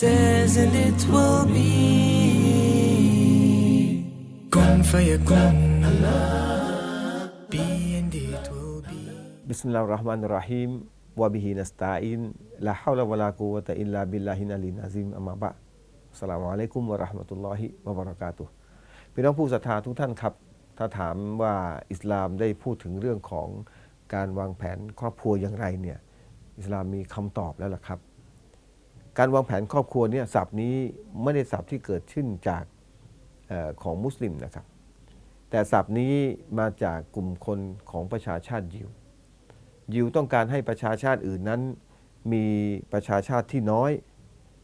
says and it will be Kun fayakun Be and it will be บิสมิลลาฮิรเราะห์มานิรเราะฮีมวะบิฮินัสตาอินลาฮาวลาวะลากุวะตะอิลลาบิลลาฮินัลีนาซิมอัมมาบะอัสสลามุอะลัยกุมวะเราะห์มะตุลลอฮิวะบะเราะกาตุพี่น้องผู้ศรัทธาทุกท่านครับ ถ้าถามว่าอิสลามได้พูดถึงเรื่องของการวางแผนครอบครัวอย่างไรเนี่ย อิสลามมีคำตอบแล้วล่ะครับ การวางแผนครอบครัวเนี่ยศัพท์นี้ไม่ได้ศัพท์ที่เกิดขึ้นจากออของมุสลิมนะครับ แต่ศัพท์นี้มาจากกลุ่มคนของประชาชาติยิว ยิวต้องการให้ประชาชาติอื่นนั้น มีประชาชาติที่น้อย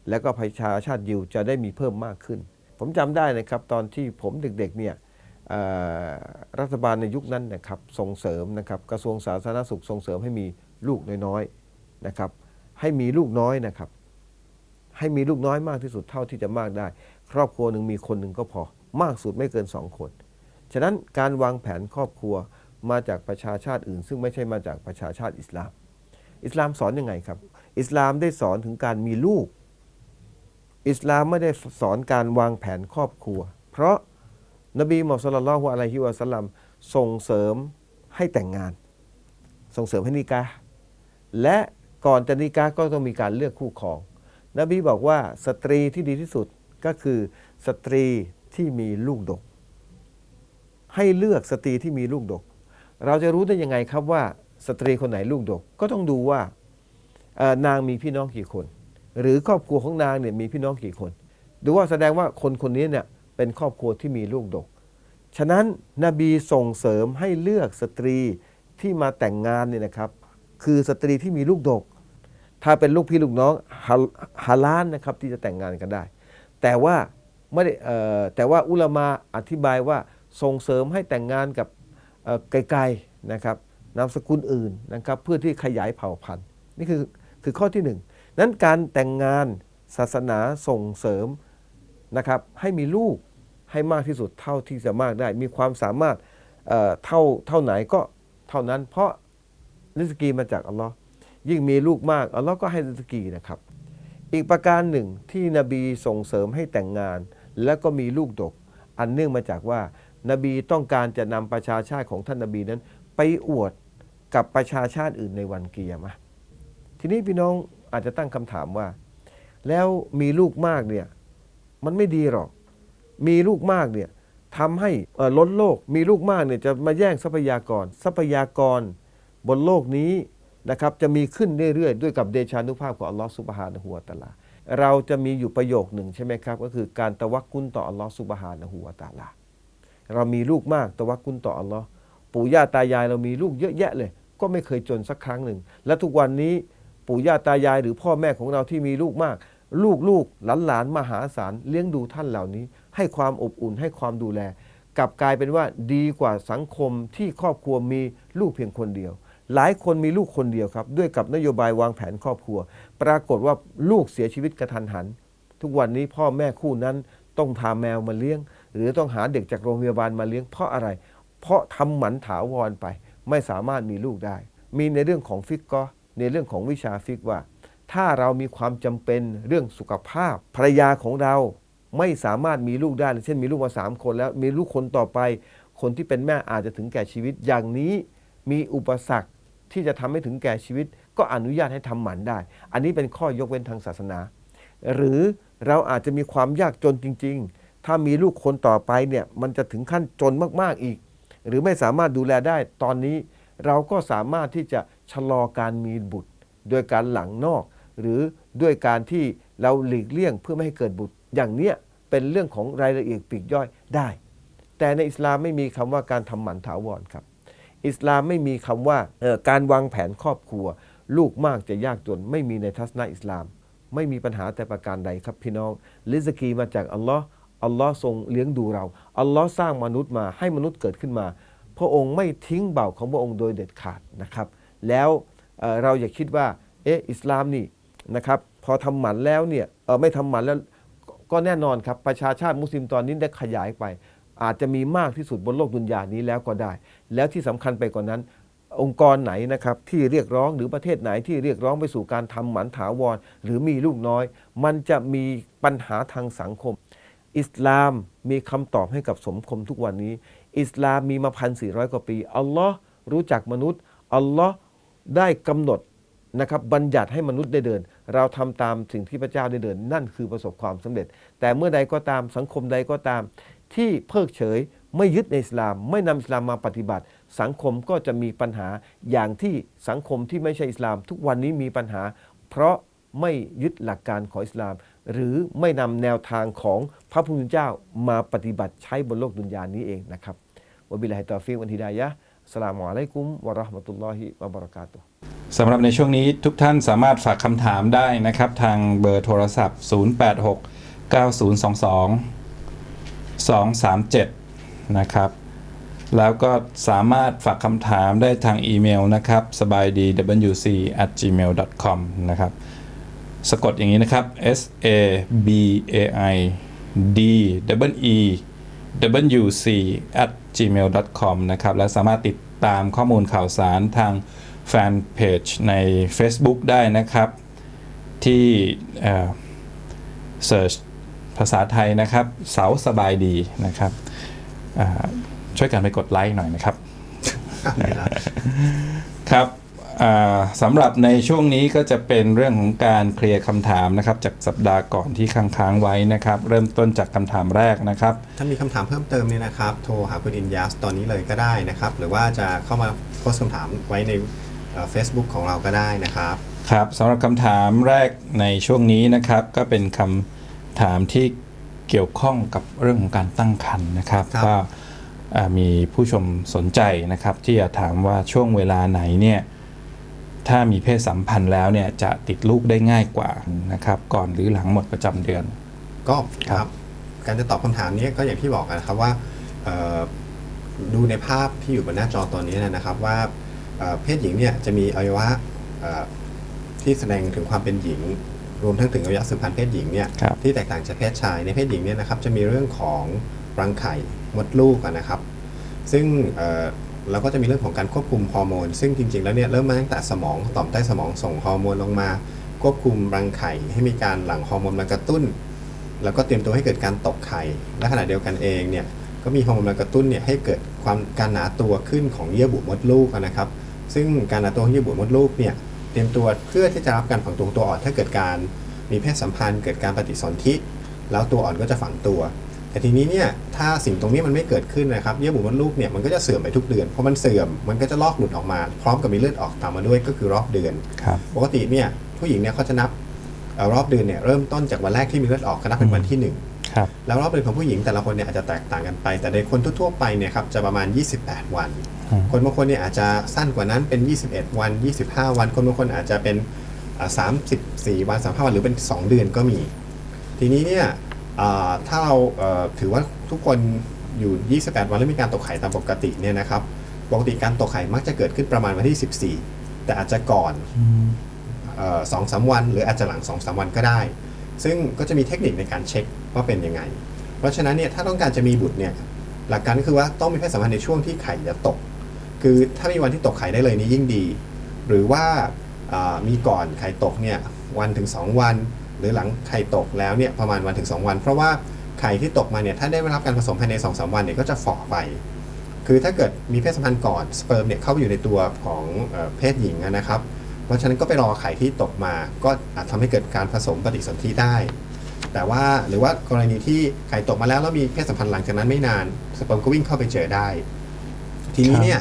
แล้วก็ประชาชาติยิวจะได้มีเพิ่มมากขึ้น ผมจำได้นะครับตอนที่ผมเด็กๆเนี่ยรัฐบาลในยุคนั้นนะครับส่งเสริมนะครับกระทรวงสาธารณสุขส่งเสริมให้มีลูกน้อยๆนะครับให้มีลูกน้อยนะครับ ให้มีลูกน้อยมากที่สุดเท่าที่จะมากได้ ครอบครัวหนึ่งมีคนหนึ่งก็พอ มากสุดไม่เกินสองคน ฉะนั้นการวางแผนครอบครัวมาจากประชาชาติอื่น ซึ่งไม่ใช่มาจากประชาชาติอิสลาม อิสลามสอนยังไงครับ อิสลามได้สอนถึงการมีลูก อิสลามไม่ได้สอนการวางแผนครอบครัว เพราะนบีมุฮัมมัดศ็อลลัลฮุอะลัยฮิวะสัลลัมส่งเสริมให้แต่งงาน ส่งเสริมให้นิกาและก่อนจะนิกาก็ต้องมีการเลือกคู่ครอง นบีบอกว่าสตรีที่ดีที่สุดก็คือสตรีที่มีลูกดก ให้เลือกสตรีที่มีลูกดก เราจะรู้ได้ยังไงครับว่าสตรีคนไหนลูกดก ก็ต้องดูว่านางมีพี่น้องกี่คน หรือครอบครัวของนางเนี่ยมีพี่น้องกี่คน ดูว่าแสดงว่าคนคนนี้เนี่ยเป็นครอบครัวที่มีลูกดก ฉะนั้นนบีส่งเสริมให้เลือกสตรีที่มาแต่งงานเนี่ยนะครับ คือสตรีที่มีลูกดก ถ้าเป็นลูกพี่ลูกน้องฮาฮาลานนะครับที่จะแต่งงานกันได้ แต่ว่าไม่ได้แต่ว่าอุลามาอธิบายว่าส่งเสริมให้แต่งงานกับไกลๆนะครับนามสกุลอื่นนะครับเพื่อที่ขยายเผ่าพันธุ์นี่คือคือข้อที่หนึ่งนั้นการแต่งงานศาสนาส่งเสริมนะครับให้มีลูกให้มากที่สุดเท่าที่จะมากได้ มีความสามารถเอ่อเท่าเท่าไหนก็เท่านั้น เพราะริสกีมาจากอัลลอฮ์ ยิ่งมีลูกมากอัลลอฮ์ก็ให้ริสกีนะครับ อีกประการหนึ่งที่นบีส่งเสริมให้แต่งงาน แล้วก็มีลูกดก อันเนื่องมาจากว่า นบีต้องการจะนำประชาชาติของท่านนบีนั้น ไปอวดกับประชาชาติอื่นในวันเกียรมะทีนี้พี่น้องอาจจะตั้งคำถามว่า แล้วมีลูกมากเนี่ยมันไม่ดีหรอก มีลูกมากเนี่ยทำให้ล้นโลกมีลูกมากเนี่ยจะมาแย่งทรัพยากร ทรัพยากรบนโลกนี้ นะครับจะมีขึ้นเรื่อยๆ ด้วยกับเดชานุภาพของอัลลอฮฺสุบฮานะฮูวตะอาลาเราจะมีอยู่ประโยคหนึ่งใช่ไหมครับ ก็คือการตะวักกุนต่ออัลลอฮฺสุบฮานะฮูวตะอาลาเรามีลูกมากตะวักกุนต่ออัลลอฮ์ปู่ย่าตายายเรามีลูกเยอะแยะเลย ก็ไม่เคยจนสักครั้งหนึ่ง และทุกวันนี้ปู่ย่าตายายหรือพ่อแม่ของเราที่มีลูกมาก ลูกลูกหลานหลานมหาศาลเลี้ยงดูท่านเหล่านี้ ให้ความอบอุ่นให้ความดูแล กลับกลายเป็นว่าดีกว่าสังคมที่ครอบครัวมีลูกเพียงคนเดียว หลายคนมีลูกคนเดียวครับ ด้วยกับนโยบายวางแผนครอบครัว ปรากฏว่าลูกเสียชีวิตกระทันหัน ทุกวันนี้พ่อแม่คู่นั้นต้องพาแมวมาเลี้ยง หรือต้องหาเด็กจากโรงพยาบาลมาเลี้ยงเพราะอะไร เพราะทำหมันถาวรไป ไม่สามารถมีลูกได้ มีในเรื่องของฟิกก็ในเรื่องของวิชาฟิกว่า ถ้าเรามีความจำเป็นเรื่องสุขภาพภรรยาของเราไม่สามารถมีลูกได้ เช่นมีลูกมาสามคนแล้วมีลูกคนต่อไป คนที่เป็นแม่อาจจะถึงแก่ชีวิตอย่างนี้ มีอุปสรรค ที่จะทำให้ถึงแก่ชีวิต ก็อนุญาตให้ทำหมันได้ อันนี้เป็นข้อยกเว้นทางศาสนา หรือเราอาจจะมีความยากจนจริง ๆ ถ้ามีลูกคนต่อไปเนี่ยมันจะถึงขั้นจนมากๆอีก หรือไม่สามารถดูแลได้ตอนนี้ เราก็สามารถที่จะชะลอการมีบุตร โดยการหลังนอก หรือด้วยการที่เราหลีกเลี่ยงเพื่อไม่ให้เกิดบุตร อย่างเนี้ยเป็นเรื่องของรายละเอียดปีกย่อยได้ แต่ในอิสลามไม่มีคำว่าการทำหมันถาวรครับ อิสลามไม่มีคำว่าการวางแผนครอบครัว ลูกมากจะยากจนไม่มีในทัศนะอิสลาม ไม่มีปัญหาแต่ประการใดครับพี่น้องลิสกีมาจากอัลลอฮ์อัลลอฮ์ทรงเลี้ยงดูเราอัลลอฮ์สร้างมนุษย์มาให้มนุษย์เกิดขึ้นมา พระองค์ไม่ทิ้งเบาของพระองค์โดยเด็ดขาดนะครับ แล้วเเราอย่าคิดว่าเอ๊ะอิสลามนี่นะครับพอทำหมันแล้วเนี่ยไม่ทำหมันแล้วก็แน่นอนครับประชาชาติมุสลิมตอนนี้ได้ขยายไป อาจจะมีมากที่สุดบนโลกดุนยานี้แล้วก็ได้ แล้วที่สำคัญไปกว่านั้น องค์กรไหนนะครับที่เรียกร้องหรือประเทศไหนที่เรียกร้องไปสู่การทำหมันถาวร หรือมีลูกน้อย มันจะมีปัญหาทางสังคม อิสลามมีคำตอบให้กับสังคมทุกวันนี้ อิสลามมีมาพันสี่ร้อยกว่าปีอัลลอฮ์รู้จักมนุษย์อัลลอฮ์ได้กำหนดนะครับบัญญัติให้มนุษย์ได้เดิน เราทำตามสิ่งที่พระเจ้าได้เดิน นั่นคือประสบความสำเร็จ แต่เมื่อใดก็ตามสังคมใดก็ตาม ที่เพิกเฉยไม่ยึดในอิสลาม ไม่นำอิสลามมาปฏิบัติ สังคมก็จะมีปัญหาอย่างที่สังคมที่ไม่ใช่อิสลาม ทุกวันนี้มีปัญหา เพราะไม่ยึดหลักการของอิสลาม หรือไม่นำแนวทางของพระผู้เป็นเจ้ามาปฏิบัติใช้บนโลกดุนยานี้เองนะครับวบิลลาฮิตอฟิวันฮิดายะสลามอะลัยกุมวะราะห์มะตุลลอฮิวะบะเราะกาตุสำหรับในช่วงนี้ทุกท่านสามารถฝากคำถามได้นะครับ ทางเบอร์โทรศัพท์ 086 9022 237 นะครับ แล้วก็สามารถฝากคำถามได้ทางอีเมลนะครับสบายดี wc at gmail com นะครับสะกดอย่างนี้นะครับ s a b a i d w e w c at gmail com นะครับ และสามารถติดตามข้อมูลข่าวสารทางแฟนเพจใน Facebook ได้นะครับ ที่เอ่อ search ภาษาไทยนะครับ เสาสบายดีนะครับอ่าช่วยกันไปกดไลค์หน่อยนะครับครับอ่าสำหรับในช่วงนี้ก็จะเป็นเรื่องของการเคลียร์คำถามนะครับ จากสัปดาห์ก่อนที่ค้างๆไว้นะครับ เริ่มต้นจากคำถามแรกนะครับ ถ้ามีคำถามเพิ่มเติมเนี่ยนะครับ โทรหาคุณอินยัสตอนนี้เลยก็ได้นะครับ หรือว่าจะเข้ามาโพสต์คำถามไว้ในเฟซบุ๊กของเราก็ได้นะครับ ครับสำหรับคำถามแรกในช่วงนี้นะครับ ก็เป็นคำ ถามที่เกี่ยวข้องกับเรื่องของการตั้งครรภ์นะครับครับว่าอ่ามีผู้ชมสนใจนะครับ ที่จะถามว่าช่วงเวลาไหนเนี่ยถ้ามีเพศสัมพันธ์แล้วเนี่ยจะติดลูกได้ง่ายกว่านะครับ ก่อนหรือหลังหมดประจำเดือน ก็ครับครับการจะตอบคำถามนี้ก็อย่างที่บอกนะครับว่าเอ่อดูในภาพที่อยู่บนหน้าจอตอนนี้นะครับว่าเอ่อเพศหญิงเนี่ยจะมีอวัยวะเอ่อที่แสดงถึงความเป็นหญิง รวมทั้งถึงอวัยวะสืบพันธุ์เพศหญิงเนี่ยครับที่แตกต่างจากเพศชายในเพศหญิงเนี่ยนะครับจะมีเรื่องของรังไข่มดลูกอะนะครับ ซึ่งเอ่อเราก็จะมีเรื่องของการควบคุมฮอร์โมน ซึ่งจริงๆแล้วเนี่ยเริ่มมาตั้งแต่สมองต่อมใต้สมองส่งฮอร์โมนลงมา ควบคุมรังไข่ให้มีการหลั่งฮอร์โมนมากระตุ้น แล้วก็เตรียมตัวให้เกิดการตกไข่ และขณะเดียวกันเองเนี่ยก็มีฮอร์โมนมากระตุ้นเนี่ยให้เกิดความการหนาตัวขึ้นของเยื่อบุมดลูกอะนะครับ ซึ่งการหนาตัวของเยื่อบุมดลูกเนี่ย เตรียมตัวเพื่อที่จะรับการฝังตัวของตัวอ่อนถ้าเกิดการมีเพศสัมพันธ์ เกิดการปฏิสนธิแล้วตัวอ่อนก็จะฝังตัว แต่ทีนี้เนี่ยถ้าสิ่งตรงนี้มันไม่เกิดขึ้นนะครับเยื่อบุมดลูกเนี่ยมันก็จะเสื่อมไปทุกเดือนเพราะมันเสื่อมมันก็จะลอกหลุดออกมา พร้อมกับมีเลือดออกตามมาด้วยก็คือรอบเดือนครับปกติเนี่ยผู้หญิงเนี่ยเขาจะนับเอ่อรอบเดือนเนี่ยเริ่มต้นจากวันแรกที่มีเลือดออกก็นับเป็นวันที่หนึ่งครับแล้วรอบเดือนของผู้หญิงแต่ละคนเนี่ยอาจจะแตกต่างกันไป แต่ในคนทั่วๆไปเนี่ยครับจะประมาณ 28 วันอืม คนบางคนเนี่ยอาจจะสั้นกว่านั้นเป็น 21 วัน 25 วัน คนบางคนอาจจะเป็นอ่า34 วัน35วันหรือเป็น 2 เดือนก็มี ทีนี้เนี่ยอ่าถ้าเราเอ่อถือว่าทุกคนอยู่ 28 วันแล้วมีการตกไข่ตามปกติเนี่ยนะครับปกติการตกไข่มักจะเกิดขึ้นประมาณวันที่ 14 แต่อาจจะก่อนสองสามวัน หรืออาจจะหลังสองสามวันก็ได้ ซึ่งก็จะมีเทคนิคในการเช็คว่าเป็นยังไง เพราะฉะนั้นเนี่ยถ้าต้องการจะมีบุตรเนี่ยหลักการก็คือว่าต้องมีเพศสัมพันธ์ในช่วงที่ไข่จะตก คือถ้ามีวันที่ตกไข่ได้เลยนี่ยิ่งดี หรือว่าามีก่อนไข่ตกเนี่ยวันถึง 2 วัน หรือหลังไข่ตกแล้วเนี่ยประมาณวันถึง 2 วัน เพราะว่าไข่ที่ตกมาเนี่ยถ้าได้รับการผสมภายใน2อสวันเนี่ยก็จะฝ่อไป คือถ้าเกิดมีเพศสัมพันธ์ก่อนสเปิร์มเนี่ยเข้าไปอยู่ในตัวของเอเพศหญิงนะครับ เพราะฉะนั้นก็ไปรอไข่ที่ตกมาก็อาจทำให้เกิดการผสมปฏิสนธิได้ แต่ว่าหรือว่ากรณีที่ไข่ตกมาแล้วแล้วมีเพศสัมพันธ์หลังจากนั้นไม่นานสเปิร์มก็วิ่งเข้าไปเจอได้ ทีนี้เนี่ย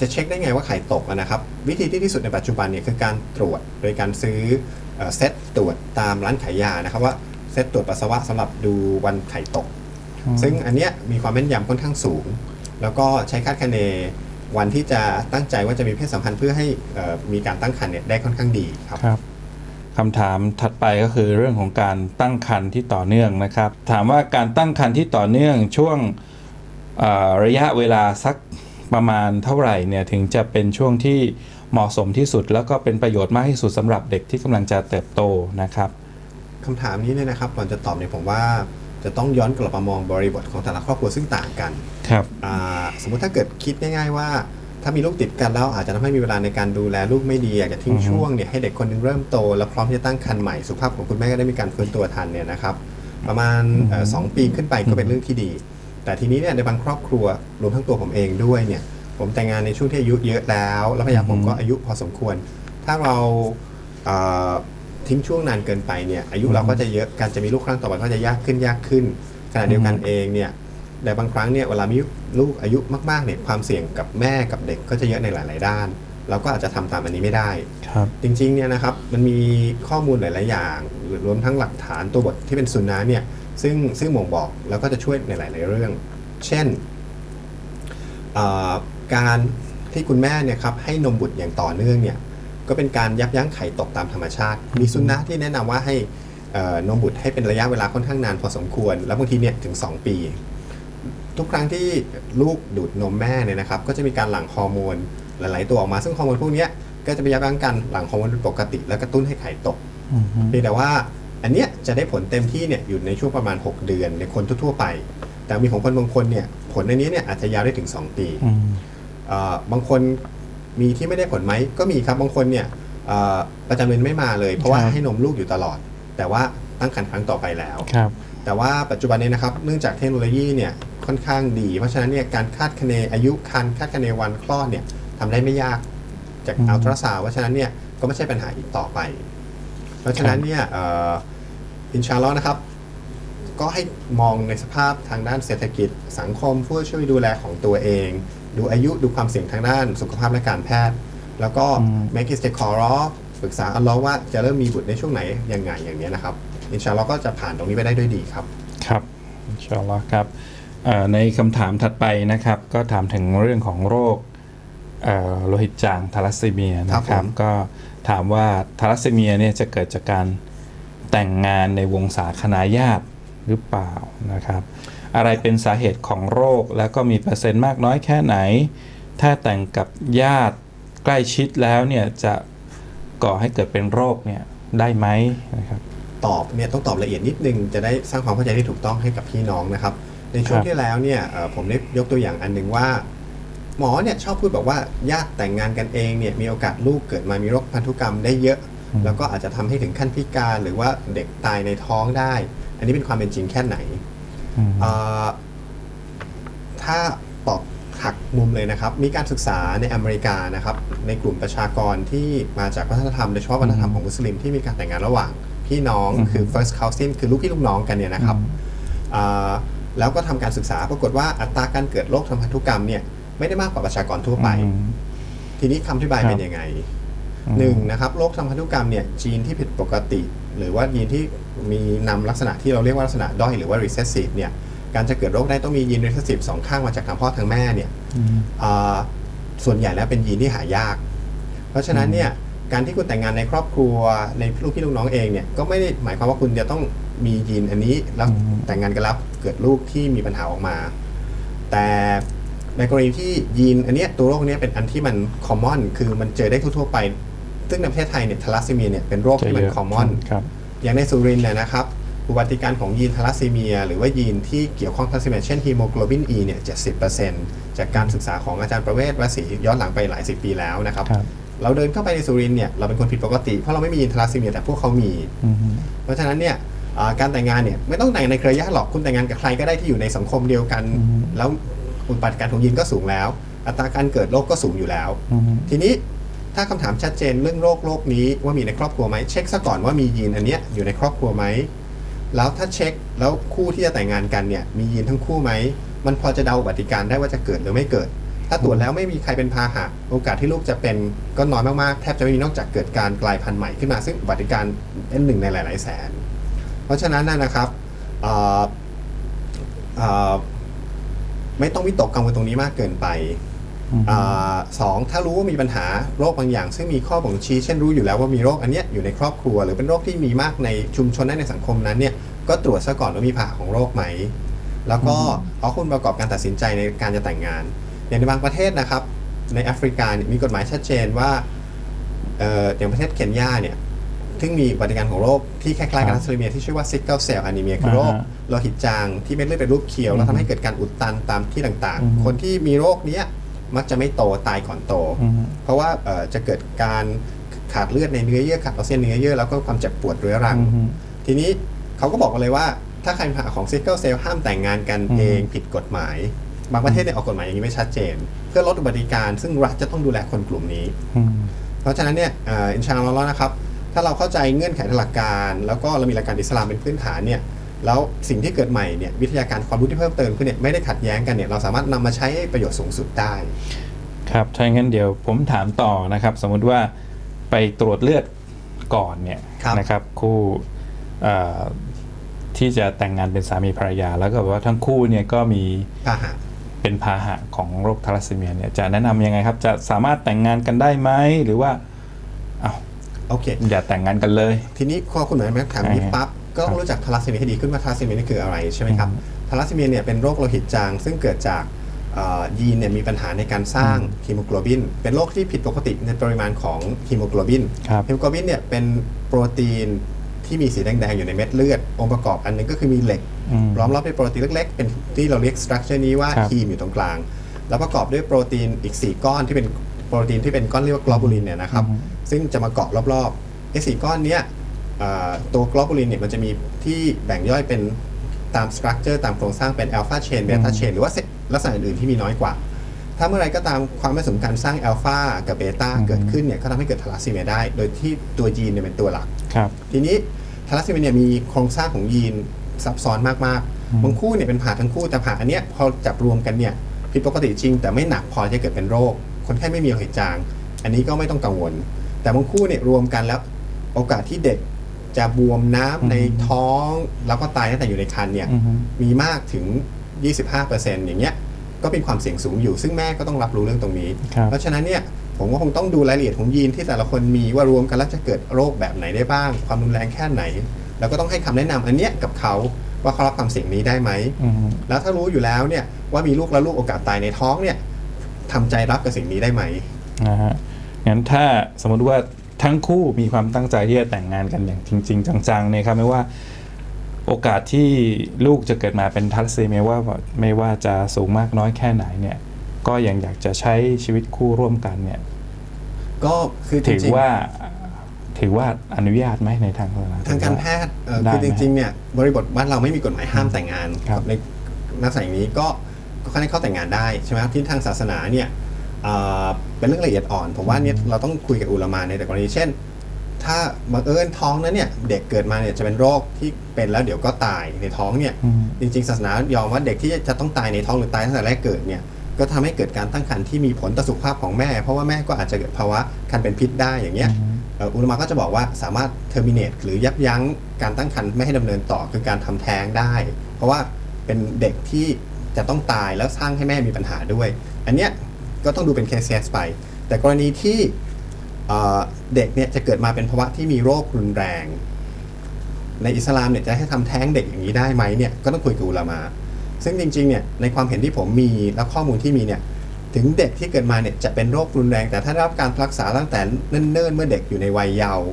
จะเช็คได้ไงว่าไข่ตกอะนะครับ วิธีที่ที่สุดในปัจจุบันเนี่ยคือการตรวจโดยการซื้อเอ่อเซตตรวจตามร้านขายยานะครับว่าเซตตรวจปัสสาวะสำหรับดูวันไข่ตก ซึ่งอันเนี้ยมีความแม่นยำค่อนข้างสูง แล้วก็ใช้คาดคะเนวันที่จะตั้งใจว่าจะมีเพศสัมพันธ์เพื่อให้เอ่อมีการตั้งครรภ์เนี่ยได้ค่อนข้างดีครับครับคำถามถัดไปก็คือเรื่องของการตั้งครรภ์ที่ต่อเนื่องนะครับ ถามว่าการตั้งครรภ์ที่ต่อเนื่องช่วงเอ่อระยะเวลาสัก ประมาณเท่าไหร่เนี่ยถึงจะเป็นช่วงที่เหมาะสมที่สุด แล้วก็เป็นประโยชน์มากที่สุดสำหรับเด็กที่กำลังจะเติบโตนะครับคำถามนี้เนี่ยนะครับก่อนจะตอบเนี่ยผมว่าจะต้องย้อนกลับมามองบริบทของแต่ละครอบครัวซึ่งต่างกันครับอ่าสมมุติถ้าเกิดคิดง่ายๆว่า ถ้ามีลูกติดกันแล้วอาจจะทำให้มีเวลาในการดูแลลูกไม่ดีอยากจะทิ้งอือฮึช่วงเนี่ยให้เด็กคนหนึงเริ่มโต แล้วพร้อมที่จะตั้งครรภ์ใหม่สุขภาพของคุณแม่ก็ได้มีการฟื้นตัวทันเนี่ยนะครับประมาณเอ่อสองปีขึ้นไปก็เป็นเรื่องที่ดี แต่ทีนี้เนี่ยในบางครอบครัวรวมทั้งตัวผมเองด้วยเนี่ยผมแต่งงานในช่วงที่อายุเยอะแล้ว แล้วภรรยาผมก็อายุพอสมควร ถ้าเราเอ่อทิ้งช่วงนานเกินไปเนี่ยอายุเราก็จะเยอะการจะมีลูกครั้งต่อไปก็จะยากขึ้นยากขึ้นขณะเดียวกันเองเนี่ยแต่บางครั้งเนี่ยเวลามีลูกอายุมากๆเนี่ยความเสี่ยงกับแม่กับเด็กก็จะเยอะในหลาย ๆ ด้าน เราก็อาจจะทำตามอันนี้ไม่ได้ครับจริงๆเนี่ยนะครับมันมีข้อมูลหลาย ๆ อย่างรวมทั้งหลักฐานตัวบทที่เป็นสุนนะเนี่ย ซึ่งซึ่งบ่งบอกแล้วก็จะช่วยในหลาย ๆ เรื่อง เช่นเอ่อการที่คุณแม่เนี่ยครับให้นมบุตรอย่างต่อเนื่องเนี่ยก็เป็นการยับยั้งไข่ตกตามธรรมชาติ มีสุนนะที่แนะนำว่าให้เอ่อนมบุตรให้เป็นระยะเวลาค่อนข้างนานพอสมควร แล้วบางทีเนี่ยถึง 2 ปี ทุกครั้งที่ลูกดูดนมแม่เนี่ยนะครับ ก็จะมีการหลั่งฮอร์โมนหลาย ๆ ตัวออกมาซึ่งฮอร์โมนพวกเนี้ยก็จะไปยับยั้งการหลั่งฮอร์โมนเป็นปกติ แล้วกระตุ้นให้ไข่ตกอืมฮึเพียงแต่ว่า อันเนี้ยจะได้ผลเต็มที่เนี่ยอยู่ในช่วงประมาณ 6 เดือนในคนทั่วๆไป แต่มีของคนบางคนเนี่ยผลอันนี้เนี่ยอาจจะยาวได้ถึง 2 ปีอืมเอ่อบางคนมีที่ไม่ได้ผลไหมก็มีครับบางคนเนี่ยเอ่อประจำเดือนไม่มาเลย เพราะว่าให้นมลูกอยู่ตลอด แต่ว่าตั้งครรภ์ครั้งต่อไปแล้วครับแต่ว่าปัจจุบันนี้นะครับเนื่องจากเทคโนโลยีเนี่ยค่อนข้างดี เพราะฉะนั้นเนี่ยการคาดคะเนอายุครรภ์คาดคะเนวันคลอดเนี่ยทำได้ไม่ยากจากอืมอัลตราซาวด์เพราะฉะนั้นเนี่ยก็ไม่ใช่ปัญหาอีกต่อไป เพราะฉะนั้นเนี่ยเอ่ออินชาอัลลอฮ์นะครับ ก็ให้มองในสภาพทางด้านเศรษฐกิจ สังคมเพื่อช่วยดูแลของตัวเอง ดูอายุดูความเสี่ยงทางด้านสุขภาพและการแพทย์ แล้วก็อืม make it call ปรึกษาอัลลอฮ์ว่าจะเริ่มมีบุตรในช่วงไหนยังไงอย่างเนี้ยนะครับ อินชาอัลลอฮ์ก็จะผ่านตรงนี้ไปได้ด้วยดีครับ ครับอินชาอัลลอฮ์ครับเอ่อในคำถามถัดไปนะครับ ก็ถามถึงเรื่องของโรคเอ่อโลหิตจางทาลัสซีเมียนะคครัรับบผมก็ถามว่าทาลัสซีเมียเนี่ยจะเกิดจากการ แต่งงานในวงศาคณาญาติหรือเปล่านะครับ อะไรเป็นสาเหตุของโรคแล้วก็มีเปอร์เซ็นต์มากน้อยแค่ไหน ถ้าแต่งกับญาติใกล้ชิดแล้วเนี่ยจะก่อให้เกิดเป็นโรคเนี่ยได้ไหมนะครับตอบเนี่ยต้องตอบละเอียดนิดนึงจะได้สร้างความเข้าใจที่ถูกต้องให้กับพี่น้องนะครับ ในช่วงที่แล้วเนี่ยผมได้ยกตัวอย่างอันหนึ่งว่า หมอเนี่ยชอบพูดบอกว่าญาติแต่งงานกันเองเนี่ยมีโอกาสลูกเกิดมามีโรคพันธุกรรมได้เยอะ แล้วก็อาจจะทำให้ถึงขั้นพิการหรือว่าเด็กตายในท้องได้ อันนี้เป็นความเป็นจริงแค่ไหนอืมเอ่อถ้าตอบหักมุมเลยนะครับ มีการศึกษาในอเมริกานะครับ ในกลุ่มประชากรที่มาจากวัฒนธรรมโดยเฉพาะวัฒนธรรมของมุสลิมที่มีการแต่งงานระหว่างพี่น้องอืมคือ first cousin คือลูกพี่ลูกน้องกันเนี่ยนะครับอ่าแล้วก็ทำการศึกษาปรากฏว่าอัตราการเกิดโรคทางพันธุกรรมเนี่ยไม่ได้มากกว่าประชากรทั่วไปอืมทีนี้คำอธิบายครับเป็นยังไงอืม หนึ่งนะครับโรคทางพันธุกรรมเนี่ยจีนที่ผิดปกติ หรือว่ายีนที่มีนำลักษณะที่เราเรียกว่าลักษณะด้อยหรือว่า recessive เนี่ยการจะเกิดโรคได้ต้องมียีน recessive สองข้างมาจากทางพ่อทางแม่เนี่ยอืมอ่าส่วนใหญ่แล้วเป็นยีนที่หายาก เพราะฉะนั้นเนี่ยการที่คุณแต่งงานในครอบครัวในลูกพี่ลูกน้องเองเนี่ยก็ไม่ได้หมายความว่าคุณจะต้องมียีนอันนี้แล้วอืมแต่งงานกันแล้วเกิดลูกที่มีปัญหาออกมา แต่ในกรณีที่ยีนอันเนี้ยตัวโรคเนี้ยเป็นอันที่มัน common คือมันเจอได้ทั่วๆไป ซึ่งในประเทศไทยเนี่ยทาลัสซีเมียเนี่ยเป็นโรคที่มันจะเยอะ common ครับอย่างในสุรินทร์เนยนะครับอุบัติการของยีนทาลัสซีเมีย หรือว่ายีนที่เกี่ยวข้องทาลัสซีเมียเช่นฮีโมโกลบิน E เนี่ย 70%จากการศึกษาของอาจารย์ประเวศวสีย้อนหลังไปหลายสิบปีแล้วนะครับครับเราเดินเข้าไปในสุรินทร์เนี่ย เราเป็นคนผิดปกติ เพราะเราไม่มียีนทาลัสซีเมียแต่พวกเขามีอืมเพราะฉะนั้นเนี่ยอ่าการแต่งงานเนี่ยไม่ต้องแต่งในเครือญาติหรอกคุณแต่งงานกับใครก็ได้ที่อยู่ในสังคมเดียวกันอืมแล้วอุบัติการของยีนก็สูงแล้ว อัตราการเกิดโรคก็สูงอยู่แล้วอืมทีนี้ ถ้าคำถามชัดเจนเรื่องโรคโรคนี้ว่ามีในครอบครัวไหมเช็คซะก่อนว่ามียีนอันเนี้ยอยู่ในครอบครัวไหมแล้วถ้าเช็คแล้วคู่ที่จะแต่งงานกันเนี่ยมียีนทั้งคู่ไหมมันพอจะเดาอุบัติการได้ว่าจะเกิดหรือไม่เกิด ถ้าตรวจแล้วไม่มีใครเป็นพาหะโอกาสที่ลูกจะเป็นก็น้อยมากๆแทบจะไม่มีนอกจากเกิดการกลายพันธุ์ใหม่ขึ้นมาซึ่งอุบัติการเป็นหนึ่งในหลาย ๆ แสน เพราะฉะนั้นนะครับไม่ต้องวิตกกังวลตรงนี้มากเกินไป อืมอาสองถ้ารู้ว่ามีปัญหาโรคบางอย่าง ซึ่งมีข้อบ่งชี้เช่นรู้อยู่แล้วว่ามีโรคอันเนี้ยอยู่ในครอบครัว หรือเป็นโรคที่มีมากในชุมชนและในสังคมนั้นเนี่ยก็ตรวจซะก่อนว่ามีผ่าของโรคไหม แล้วก็เอาคุณประกอบการตัดสินใจในการจะแต่งงาน อย่างในบางประเทศนะครับ ในแอฟริกาเนี่ยมีกฎหมายชัดเจนว่าเอ่ออย่างประเทศเคนยาเนี่ยซึ่งมีปฏิการของโรคที่คล้ายๆกับครัทับสซีเมียที่ชื่อว่า sickle cell anemia คือโรคอ่าฮะโลหิตจางที่เม็ดเลือดเป็นรูปเขียว แล้วอืมทำให้เกิดการอุดตันตามที่ต่างอืมๆคนที่มีโรคเนี้ย มักจะไม่โตตายก่อนโตอืมเพราะว่าเอ่อจะเกิดการขาดเลือดในเนื้อเยื่อขาดออกซิเจนในเนื้อเยื่อแล้วก็ความเจ็บปวดเรื้อรังอืมทีนี้เขาก็บอกมาเลยว่า ถ้าใครมีปัญหาของซิกเกิลเซลล์ห้ามแต่งงานกันอืมเองผิดกฎหมาย บางประเทศเนี่ยออกกฎหมายอย่างนี้ไม่ชัดเจน เพื่อลดอุบัติการณ์ซึ่งรัฐจะต้องดูแลคนกลุ่มนี้อืมเพราะฉะนั้นเนี่ยเอ่ออินชาอัลลอฮ์นะครับถ้าเราเข้าใจเงื่อนไขทางหลักการ แล้วก็เรามีหลักการอิสลามเป็นพื้นฐานเนี่ย แล้วสิ่งที่เกิดใหม่เนี่ยวิทยาการความรู้ที่เพิ่มเติมขึ้นเนี่ยไม่ได้ขัดแย้งกันเนี่ยเราสามารถนำมาใช้ให้ประโยชน์สูงสุดได้ ครับถ้าอย่างนั้นเดี๋ยวผมถามต่อนะครับ สมมุติว่าไปตรวจเลือดก่อนเนี่ยครับนะครับ คู่เอ่อที่จะแต่งงานเป็นสามีภรรยา แล้วก็แบบว่าทั้งคู่เนี่ยก็มีพาหะเป็นพาหะของโรคทาลัสซีเมียเนี่ยจะแนะนำยังไงครับ จะสามารถแต่งงานกันได้ไหมหรือว่าเอาโอเคอย่าแต่งงานกันเลย ทีนี้พอคุณหมายแม็กถามนี้อ่าปั๊บ ก็ต้องรู้จักทาลัสซีเมียให้ดีขึ้นว่าทาลัสซีเมียนี่คืออะไรใช่ไหมครับอืมทาลัสซีเมียเนี่ยเป็นโรคโลหิตจาง ซึ่งเกิดจากเอ่อยีนเนี่ยมีปัญหาในการสร้างอืมฮีโมโกลบิน เป็นโรคที่ผิดปกติในปริมาณของฮีโมโกลบินครับฮีโมโกลบินเนี่ยเป็นโปรตีนที่มีสีแดงๆอยู่ในเม็ดเลือด องค์ประกอบอันหนึงก็คือมีเหล็กอืมล้อมรอบด้วยโปรตีนเล็กๆ เป็นที่เราเรียกสตรัคเจอร์นี้ว่าครับฮีมอยู่ตรงกลาง แล้วประกอบด้วยโปรตีนอีก 4 ก้อนที่เป็นโปรตีนที่เป็นก้อนเรียกว่ากลอบูลินเนี่ยนะครับอืมซึ่งจะมาเกาะรอบๆไอ้สี่ก้อนเนี้ยอ่า ตัวกลอบูลินเนี่ยมันจะมีที่แบ่งย่อยเป็นตามสตรัคเจอร์ตามโครงสร้างเป็นอัลฟาเชนเบต้าเชนหรือว่าลักษณะอื่นๆที่มีน้อยกว่า ถ้าเมื่อไรก็ตามความไม่สมการสร้างอัลฟากับเบต้าอืมเกิดขึ้นเนี่ยก็ทำให้เกิดทาลัสซีเมียได้ โดยที่ตัวยีนเนี่ยเป็นตัวหลักครับทีนี้ทาลัสซีเมียเนี่ยมีโครงสร้างของยีนซับซ้อนมากอืมๆบางคู่เนี่ยเป็นผ่าทั้งคู่แต่ผ่าอันเนี้ยพอจับรวมกันเนี่ยผิดปกติจริง แต่ไม่หนักพอจะเกิดเป็นโรค คนไข้ไม่มีโลหิตจาง อันนี้ก็ไม่ต้องกังวล แต่บางคู่เนี่ยรวมกันแล้วโอกาสที่เด็ก จะบวมน้ำในท้องแล้วก็ตายตั้งแต่อยู่ในครรภ์เนี่ยอืมมีมากถึง 25%อย่างเงี้ยก็เป็นความเสี่ยงสูงอยู่ ซึ่งแม่ก็ต้องรับรู้เรื่องตรงนี้ครับเพราะฉะนั้นเนี่ยผมก็คงต้องดูรายละเอียดของยีนที่แต่ละคนมีว่ารวมกันแล้วจะเกิดโรคแบบไหนได้บ้าง ความรุนแรงแค่ไหน แล้วก็ต้องให้คำแนะนำอันเนี้ยกับเขาว่าเขารับความเสี่ยงนี้ได้ไหมอืมแล้วถ้ารู้อยู่แล้วเนี่ยว่ามีลูกแล้วลูกโอกาสตายในท้องเนี่ยทำใจรับกับสิ่งนี้ได้ไหมนะฮะงั้นถ้าสมมติว่า ทั้งคู่มีความตั้งใจที่จะแต่งงานกันอย่างจริง ๆ จังๆเนี่ยครับไม่ว่าโอกาสที่ลูกจะเกิดมาเป็นทาลัสซีเมียว่าไม่ว่าจะสูงมากน้อยแค่ไหนเนี่ย ก็ยังอยากจะใช้ชีวิตคู่ร่วมกันเนี่ย ก็คือจถือริงๆว่าถือว่าอนุญาตไหมในทางศาสนาทางการแพทย์เอ่อได้คือไหมจริงๆเนี่ยบริบทบ้านเราไม่มีกฎหมายห้ามแต่งงานครับในลักษณะอย่างนี้ก็ก็ให้เข้าแต่งงานได้ใช่ไหมครับที่ทางศาสนาเนี่ย เอ่อเป็นเรื่องละเอียดอ่อน ผมว่าเนี่ยเราต้องคุยกับอุลามาในแต่กรณีเช่น ถ้าบังเอิญท้องนั้นเนี่ยเด็กเกิดมาเนี่ยจะเป็นโรคที่เป็นแล้วเดี๋ยวก็ตายในท้องเนี่ยอืมจริงๆศาสนายอมว่าเด็กที่จะต้องตายในท้องหรือตายตั้งแต่แรกเกิดเนี่ยก็ทำให้เกิดการตั้งครรภ์ที่มีผลต่อสุขภาพของแม่ เพราะว่าแม่ก็อาจจะเกิดภาวะคันเป็นพิษได้อย่างเงี้ยอืมเอ่ออุลามะก็จะบอกว่าสามารถ terminate หรือยับยั้งการตั้งครรภ์ไม่ให้ดำเนินต่อคือการทำแท้งได้ เพราะว่าเป็นเด็กที่จะต้องตายแล้วสร้างให้แม่มีปัญหาด้วย อันเนี้ย ก็ต้องดูเป็นเคสไป แต่กรณีที่เด็กเนี่ยจะเกิดมาเป็นภาวะที่มีโรครุนแรง ในอิสลามเนี่ยจะให้ทำแท้งเด็กอย่างนี้ได้ไหมเนี่ยก็ต้องคุยกับอุลามะซึ่งจริงๆเนี่ยในความเห็นที่ผมมีและข้อมูลที่มีเนี่ยถึงเด็กที่เกิดมาเนี่ยจะเป็นโรครุนแรง แต่ถ้าได้รับการรักษาตั้งแต่เนิ่นๆ เมื่อเด็กอยู่ในวัยเยาว์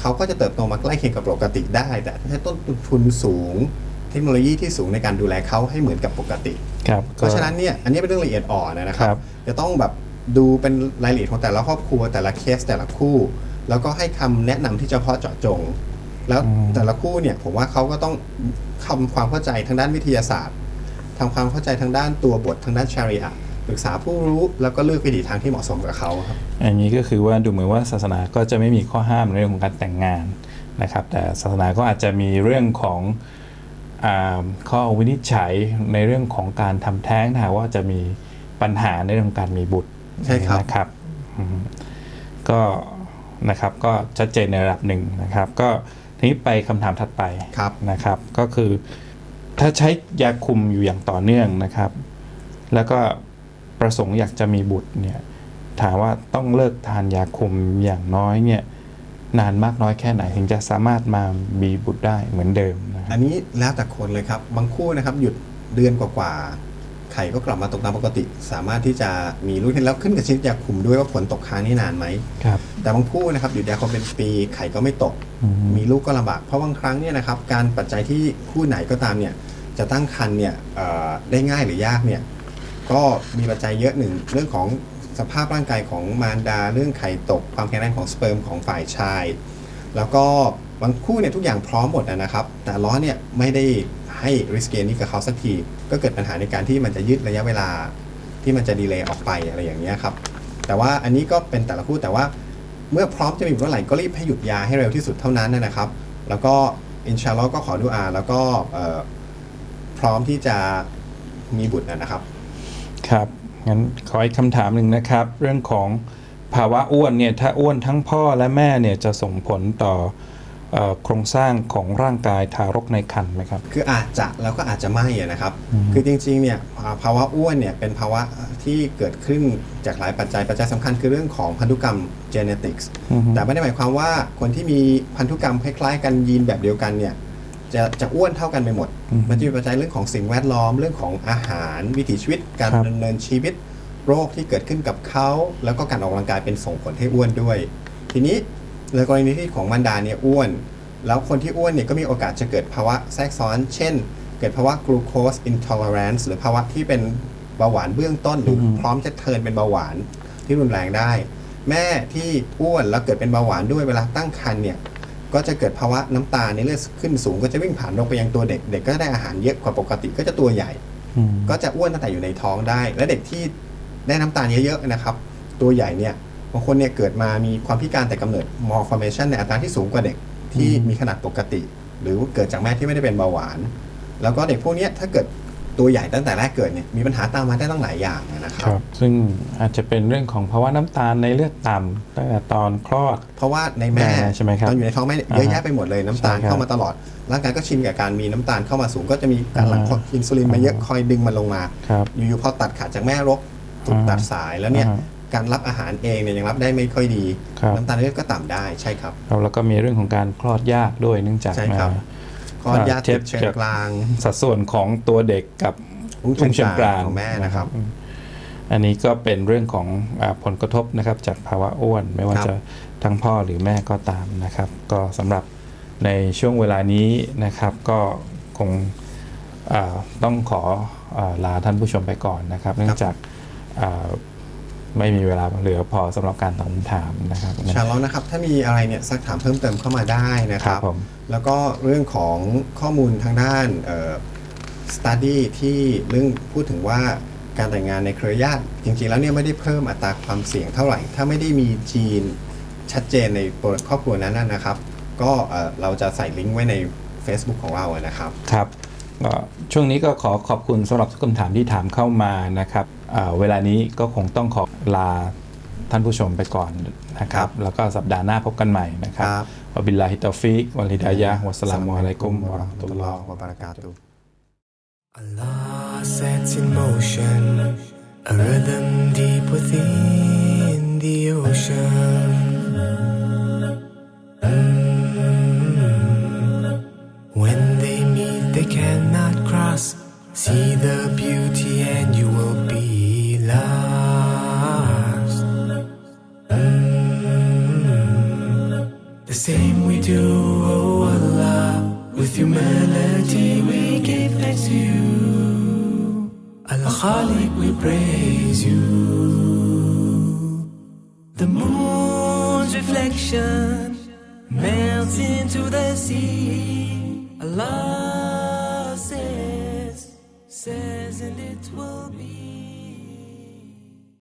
เขาก็จะเติบโตมาใกล้เคียงกับปกติได้ แต่ถ้าใช้ต้นทุนสูง เทคโนโลยีที่สูงในการดูแลเขาให้เหมือนกับปกติ เพราะฉะนั้นเนี่ยอันนี้เป็นเรื่องละเอียดอ่อนนะครัครับบจะต้องแบบดูเป็นรายละเอียดของแต่ละครอบครัวแต่ละเคสแต่ละคู่ แล้วก็ให้คำแนะนำที่เฉพาะเจาะจง แล้วแต่ละคู่เนี่ยผมว่าเขาก็ต้องทำความเข้าใจทางด้านวิทยาศาสตร์ทำความเข้าใจทางด้านตัวบททางด้านชาริอะห์ปรึกษาผู้รู้แล้วก็เลือกวิธีทางที่เหมาะสมกับเขาครับอันนี้ก็คือว่าดูเหมือนว่าศาสนาก็จะไม่มีข้อห้ามในเรื่องของการแต่งงานนะครับ แต่ศาสนาก็อาจจะมีเรื่องของอา ข้อวินิจฉัยในเรื่องของการทำแท้งถ้าหากว่าจะมีปัญหาในเรื่องของการมีบุตรใช่ครับนะครับอืมก็นะครับก็ชัดเจนในระดับหนึ่งนะครับ ก็ทีนี้ไปคำถามถัดไปครับนะครับ ก็คือ ถ้าใช้ยาคุมอยู่อย่างต่อเนื่องนะครับ แล้วก็ประสงค์อยากจะมีบุตรเนี่ยถามว่าต้องเลิกทานยาคุมอย่างน้อยเนี่ยนานมากน้อยแค่ไหนถึงจะสามารถมามีบุตรได้เหมือนเดิมนะค อัรับนนี้แล้วแต่คนเลยครับ บางคู่นะครับหยุดเดือนกว่าๆไข่ก็กลับมาตกตามปกติ สามารถที่จะมีลูกได้แล้วขึ้นกับชนิดยาคุมด้วยว่าผลตกค้างนี่นานไหมครับแต่บางคู่นะครับหยุดยาคุมเป็นปีไข่ก็ไม่ตกอืมมีลูกก็ลำบากเพราะบางครั้งเนี่ยนะครับการปัจจัยที่คู่ไหนก็ตามเนี่ยจะตั้งครรภ์เนี่ยเอ่อได้ง่ายหรือยากเนี่ยก็มีปัจจัยเยอะหนึ่งเรื่องของสภาพร่างกายของมารดา เรื่องไข่ตกความแข็งแรงของสเปิร์มของฝ่ายชาย แล้วก็ บางคู่เนี่ยทุกอย่างพร้อมหมดนะครับ แต่ล้อเนี่ยไม่ได้ให้ริสเกนนี้กับเขาสักที ก็เกิดปัญหาในการที่มันจะยืดระยะเวลาที่มันจะดีเลย์ออกไปอะไรอย่างเงี้ยครับ แต่ว่าอันนี้ก็เป็นแต่ละคู่แต่ว่าเมื่อพร้อมจะมีบุตรเมื่อไหร่ก็รีบให้หยุดยาให้เร็วที่สุดเท่านั้นนะครับ แล้วก็อินชาลอก็ขอดุอาแล้วก็พร้อมที่จะมีบุตรนะครับ ครับงั้นขออีกคำถามหนึ่งนะครับ เรื่องของภาวะอ้วนเนี่ยถ้าอ้วนทั้งพ่อและแม่เนี่ยจะส่งผลต่อ โครงสร้างของร่างกายทารกในครรภ์ไหมครับ คืออาจจะแล้วก็อาจจะไม่อะนะครับ คือจริงๆเนี่ยอ่าภาวะอ้วนเนี่ยเป็นภาวะที่เกิดขึ้นจากหลายปัจจัยปัจจัยสำคัญคือเรื่องของพันธุกรรม genetics อือฮึแต่ไม่ได้หมายความว่าคนที่มีพันธุกรรมคล้ายๆกันยีนแบบเดียวกันเนี่ยจะจะอ้วนเท่ากันไปหมด มันจะมีปัจจัยเรื่องของสิ่งแวดล้อมเรื่องของอาหาร วิถีชีวิต การครับดำเนินชีวิต โรคที่เกิดขึ้นกับเขาแล้วก็การออกกำลังกายเป็นส่งผลให้อ้วนด้วย ทีนี้ ในกรณีที่ของมันดาเนี่ยอ้วน แล้วคนที่อ้วนเนี่ยก็มีโอกาสจะเกิดภาวะแทรกซ้อน เช่น เกิดภาวะ glucose intolerance หรือภาวะที่เป็นเบาหวานเบื้องต้นหรือพร้อมจะเทินเป็นเบาหวานที่รุนแรงได้ แม่ที่อ้วนแล้วเกิดเป็นเบาหวานด้วยเวลาตั้งครรภ์เนี่ยก็จะเกิดภาวะน้ำตาลในเลือดขึ้นสูง ก็จะวิ่งผ่านลงไปยังตัวเด็ก เด็กก็ได้อาหารเยอะกว่าปกติก็จะตัวใหญ่ ก็จะอ้วนตั้งแต่อยู่ในท้องได้ และเด็กที่ได้น้ำตาลเยอะๆนะครับ ตัวใหญ่เนี่ย บางคนเนี่ยเกิดมามีความพิการแต่กำเนิด malformation ในอัตราที่สูงกว่าเด็กที่มีขนาดปกติ หรือเกิดจากแม่ที่ไม่ได้เป็นเบาหวาน แล้วก็เด็กพวกเนี้ยถ้าเกิดตัวใหญ่ตั้งแต่แรกเกิดเนี่ยมีปัญหาตามมาได้ตั้งหลายอย่างนะคครัรับบซึ่งอาจจะเป็นเรื่องของภาวะน้ำตาลในเลือดต่ำตั้งแต่ตอนคลอด เพราะว่าในแม่แม่ใช่ไหมครับตอนอยู่ในท้องแม่เนี่ยเยอะอ่าฮะแยะไปหมดเลยน้ำตาลใช่ครับเข้ามาตลอด ร่างกายก็ชินกับการมีน้ำตาลเข้ามาสูง ก็จะมีการหลั่งอ่าฮะอินซูลินมาเยอะคอยดึงมันลงมาครับอยู่ๆพอตัดขาดจากแม่รกถูกอ่าตัดสายแล้วเนี่ยอ่าฮะ การรับอาหารเองเนี่ยยังรับได้ไม่ค่อยดีครับน้ำตาลในเลือดก็ต่ำได้ใช่ครับแล้วแล้วก็มีเรื่องของการคลอดยากด้วยเนื่องจากใช่ครับมาคลอดยาเทีติยบดเชิงจากกลาง สัดส่วนของตัวเด็กกับอุ้งเชิงเชิงกลางของแม่นะครับอืมอันนี้ก็เป็นเรื่องของอาผลกระทบนะครับ จากภาวะอ้วนไม่ว่าครับจะทั้งพ่อหรือแม่ก็ตามนะครับ ก็สำหรับในช่วงเวลานี้นะครับ ก็คงอ่าต้องขออาลาท่านผู้ชมไปก่อนนะครับ เนื่องจากอ่า ไม่มีเวลาเหลือพอสำหรับการตอบคำถามนะครับชาลอนะครับ ถ้ามีอะไรเนี่ยสักถามเพิ่มเติมเข้ามาได้นะคครัรับบผมแล้วก็เรื่องของข้อมูลทางด้านสตัดดี้ที่เรื่องพูดถึงว่าการแต่งงานในเครือญาติจริงๆแล้วเนี่ยไม่ได้เพิ่มอัตราความเสี่ยงเท่าไหร่ ถ้าไม่ได้มีจีนชัดเจนในครอบครัวนั้นๆนะครับ ก็เอ่อเราจะใส่ลิงก์ไว้ใน Facebook ของเราอะนะครับครับก็ช่วงนี้ก็ขอขอบคุณสำหรับทุกคำถามที่ถามเข้ามานะครับอ่าเวลานี้ก็คงต้องขอลาท่านผู้ชมไปก่อนนะคครัรับบแล้วก็สัปดาห์หน้าพบกันใหม่นะครับครับวะบิลลาฮิตอฟิกวัลฮิดายะฮ์วัสสลามุอะลัยกุมวะเราะห์มะตุลลอฮ์วะบะเราะกาตุฮ์ Allah sets in motion a rhythm deep within